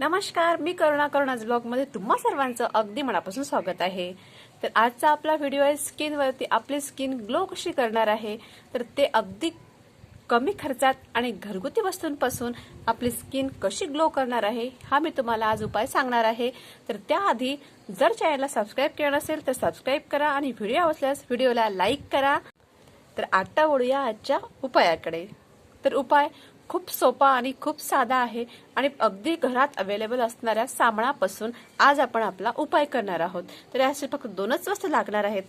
नमस्कार मी करुणा करुणाज ब्लॉगमध्ये तुम्हा सर्वांचं अगदी मनापासून स्वागत आहे. तर आजचा आपला व्हिडिओ आहे स्किनवरती आपली स्किन ग्लो कशी करणार आहे तर ते अगदी कमी खर्चात आणि घरगुती वस्तूंपासून आपली स्किन कशी ग्लो करणार आहे हा मी तुम्हाला आज उपाय सांगणार आहे. तर त्याआधी जर चॅनलला सबस्क्राईब केलं नसेल तर सबस्क्राईब करा आणि व्हिडिओ आवडल्यास व्हिडिओला लाईक करा. तर आत्ता वळूया आजच्या उपायाकडे. तर उपाय खूप सोपा आणि खूप साधा आहे आणि अगदी घरात अवेलेबल असणाऱ्या सामणापासून आज आपण आपला उपाय करणार आहोत. तर यासाठी फक्त दोनच वस्तू लागणार आहेत.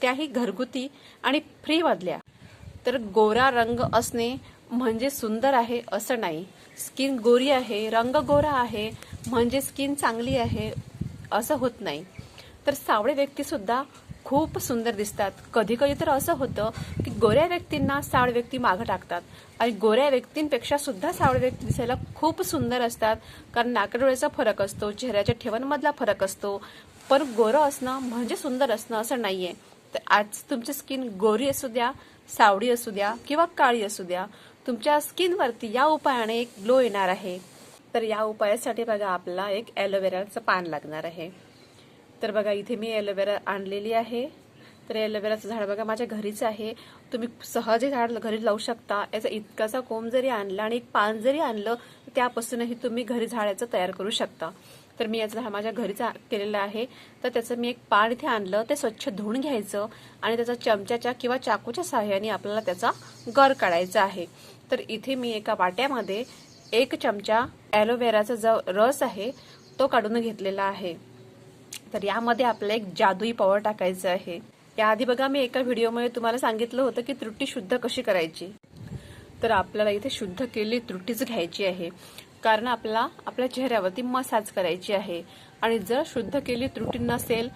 त्याही घरगुती आणि फ्री मधल्या. तर गोरा रंग असणे म्हणजे सुंदर आहे असं नाही. स्किन गोरी आहे रंग गोरा आहे म्हणजे स्किन चांगली आहे असं होत नाही. तर सावळे व्यक्तीसुद्धा खूप सुंदर दिसतात. कधी कधी तर असं होतं की गोऱ्या व्यक्तींना सावळ व्यक्ती मागं टाकतात. आणि गोऱ्या व्यक्तींपेक्षा सुद्धा सावळ व्यक्ती दिसायला खूप सुंदर असतात. कारण नाकडोळ्याचा फरक असतो चेहऱ्याच्या ठेवणमधला फरक असतो. पण गोरं असणं म्हणजे सुंदर असणं असं नाहीये. तर आज तुमची स्किन गोरी असू द्या सावळी असू द्या किंवा काळी असू द्या तुमच्या स्किनवरती या उपायाने एक ग्लो येणार आहे. तर या उपायासाठी बघा आपला एक ॲलोवेराचं पान लागणार आहे. तर बघा इथे मी ॲलोवेरा आणलेली आहे. तर ॲलोवेराचं झाड बघा माझ्या घरीच आहे. तुम्ही सहज झाड घरी लावू शकता. याचा इतकासा कोंब जरी आणला आणि एक पान जरी आणलं त्यापासूनही तुम्ही घरी झाडाचं तयार करू शकता. तर मी याचं झाड माझ्या घरीच केलेलं आहे. तर त्याचं मी एक पान इथे आणलं. ते स्वच्छ धुवून घ्यायचं आणि त्याचा चमच्याच्या किंवा चाकूच्या सहाय्याने आपल्याला त्याचा गर काढायचा आहे. तर इथे मी एका वाट्यामध्ये एक चमचा ॲलोवेराचा जो रस आहे तो काढून घेतलेला आहे. तर यामध्ये आपल्याला एक जादुई पॉवर टाकायचं आहे. याआधी बघा मी एका व्हिडिओमध्ये तुम्हाला सांगितलं होतं की त्रुटी शुद्ध कशी करायची? तर आपल्याला इथे शुद्ध केलेली त्रुटीच घ्यायची आहे. कारण आपल्याला आपल्या चेहऱ्यावरती मसाज करायची आहे. आणि जर शुद्ध केली त्रुटी नसेल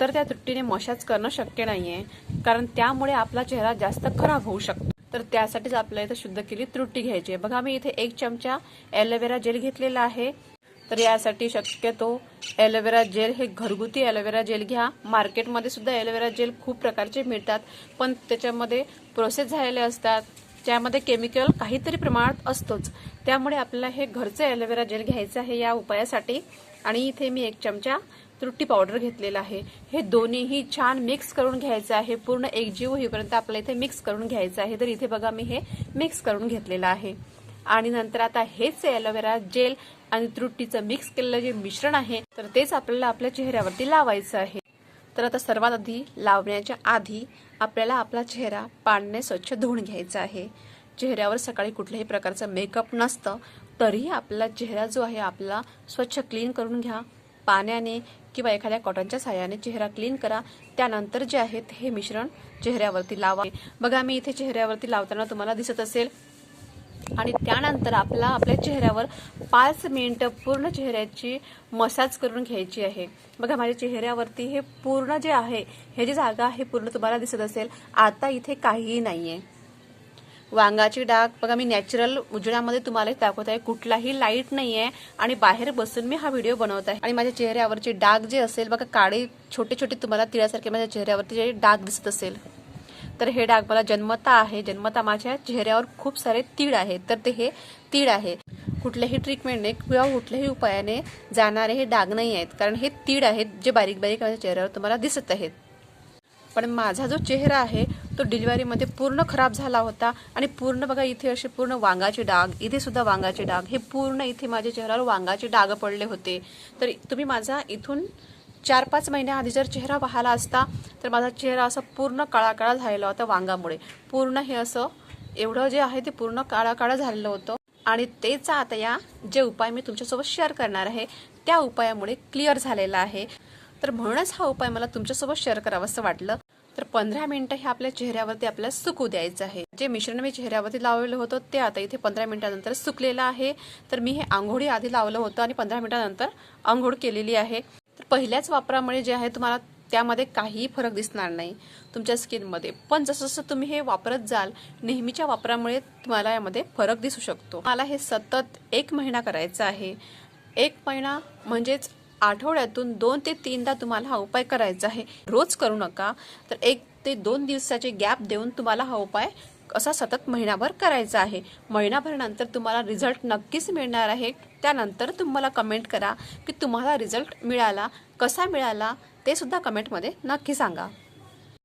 तर त्या त्रुटीने मसाज करणं शक्य नाहीये. कारण त्यामुळे आपला चेहरा जास्त खराब होऊ शकतो. तर त्यासाठीच आपल्याला इथे शुद्ध केली त्रुटी घ्यायची आहे. बघा मी इथे एक चमचा ॲलोवेरा जेल घेतलेला आहे. तर यासाठी शक्यतो ॲलोवेरा जेल हे घरगुती ॲलोवेरा जेल घ्या. मार्केटमध्ये सुद्धा ॲलोवेरा जेल खूप प्रकारचे मिळतात पण त्याच्यामध्ये प्रोसेस झालेले असतात. ज्यामध्ये केमिकल काहीतरी प्रमाणात असतोच. त्यामुळे आपल्याला हे घरचं ॲलोवेरा जेल घ्यायचं आहे या उपायासाठी. आणि इथे मी एक चमचा त्रुटी पावडर घेतलेला आहे. हे दोन्हीही छान मिक्स करून घ्यायचं आहे. पूर्ण एकजीव होईपर्यंत आपल्याला इथे मिक्स करून घ्यायचं आहे. तर इथे बघा मी हे मिक्स करून घेतलेलं आहे. आणि नंतर आता हेच ॲलोवेरा जेल आणि त्रुटीचं मिक्स केलेलं जे मिश्रण आहे तर तेच आपल्याला आपल्या चेहऱ्यावरती लावायचं आहे. तर आता सर्वात आधी लावण्याच्या आधी आपल्याला आपला चेहरा पाण्याने स्वच्छ धुवून घ्यायचा आहे. चेहऱ्यावर सकाळी कुठल्याही प्रकारचं मेकअप नसतं तरीही आपला चेहरा जो आहे आपला स्वच्छ क्लीन करून घ्या. पाण्याने किंवा एखाद्या कॉटनच्या साह्याने चेहरा क्लीन करा. त्यानंतर जे आहे हे मिश्रण चेहऱ्यावरती लावा. बघा मी इथे चेहऱ्यावरती लावताना तुम्हाला दिसत असेल आणि त्यानंतर आपला आपल्या चेहऱ्यावर पाच मिनिटं पूर्ण चेहऱ्याची मसाज करून घ्यायची आहे. बघा माझ्या चेहऱ्यावरती हे पूर्ण जे आहे हे जी जागा आहे पूर्ण तुम्हाला दिसत असेल. आता इथे काहीही नाहीये. वांगाची डाग बघा मी नॅचरल उजेडामध्ये तुम्हाला दाखवत आहे. कुठलाही लाइट नाहीये आणि बाहेर बसून मी हा व्हिडिओ बनवत आहे. आणि माझ्या चेहऱ्यावरचे डाग जे असेल बघा काळे छोटे छोटे तुम्हाला तिळासारखे माझ्या चेहऱ्यावरती जे डाग दिसत असेल. तर हे डाग मला जन्मता आहे. जन्मता माझ्या चेहऱ्यावर खूप सारे तीळ आहेत तर ते हे तीळ आहे. कुठल्याही ट्रीटमेंटने किंवा कुठल्याही उपायाने जाणारे हे डाग नाही आहेत. कारण हे तीळ आहेत जे बारीक बारीक माझ्या चेहऱ्यावर तुम्हाला दिसत आहेत. पण माझा जो चेहरा आहे तो डिलिव्हरीमध्ये पूर्ण खराब झाला होता. आणि पूर्ण बघा इथे असे पूर्ण वांगाचे डाग इथे सुद्धा वांगाचे डाग. हे पूर्ण इथे माझ्या चेहऱ्यावर वांगाचे डाग पडले होते. तर तुम्ही माझा इथून चार पाच महिन्याआधी जर चेहरा पाहिला असता तर माझा चेहरा असा पूर्ण काळा काळा झालेला होता वांगामुळे. पूर्ण हे असं एवढं जे आहे ते पूर्ण काळा काळा झालेलं होतं. आणि तेच आता या जे उपाय मी तुमच्यासोबत शेअर करणार आहे त्या उपायामुळे क्लिअर झालेला आहे. तर म्हणूनच हा उपाय मला तुमच्यासोबत शेअर करावंसं वाटलं. तर पंधरा मिनिटं हे आपल्या चेहऱ्यावरती आपल्याला सुकू द्यायचं आहे. जे मिश्रण मी चेहऱ्यावरती लावलेलं होतं ते आता इथे पंधरा मिनिटानंतर सुकलेलं आहे. तर मी हे आंघोळी आधी लावलं होतं आणि पंधरा मिनिटानंतर आंघोळ केलेली आहे. पहिल्याच वापरामुळे जे आहे तुम्हाला त्यामध्ये काहीही फरक दिसणार नाही तुमच्या स्किनमध्ये. पण जसं जसं तुम्ही हे वापरत जाल नेहमीच्या वापरामुळे तुम्हाला यामध्ये फरक दिसू शकतो. मला हे सतत एक महिना करायचा आहे. एक महिना म्हणजेच आठवड्यातून दोन ते तीनदा तुम्हाला हा उपाय करायचा आहे. रोज करू नका तर एक ते दोन दिवसाचे गॅप देऊन तुम्हाला हा उपाय असा सतत महिनाभर करायचा आहे. महिनाभर नंतर तुम्हाला रिझल्ट नक्कीच मिळणार आहे. त्यानंतर तुम्हाला कमेंट करा की तुम्हाला रिझल्ट मिळाला कसा मिळाला ते सुद्धा कमेंटमध्ये नक्की सांगा.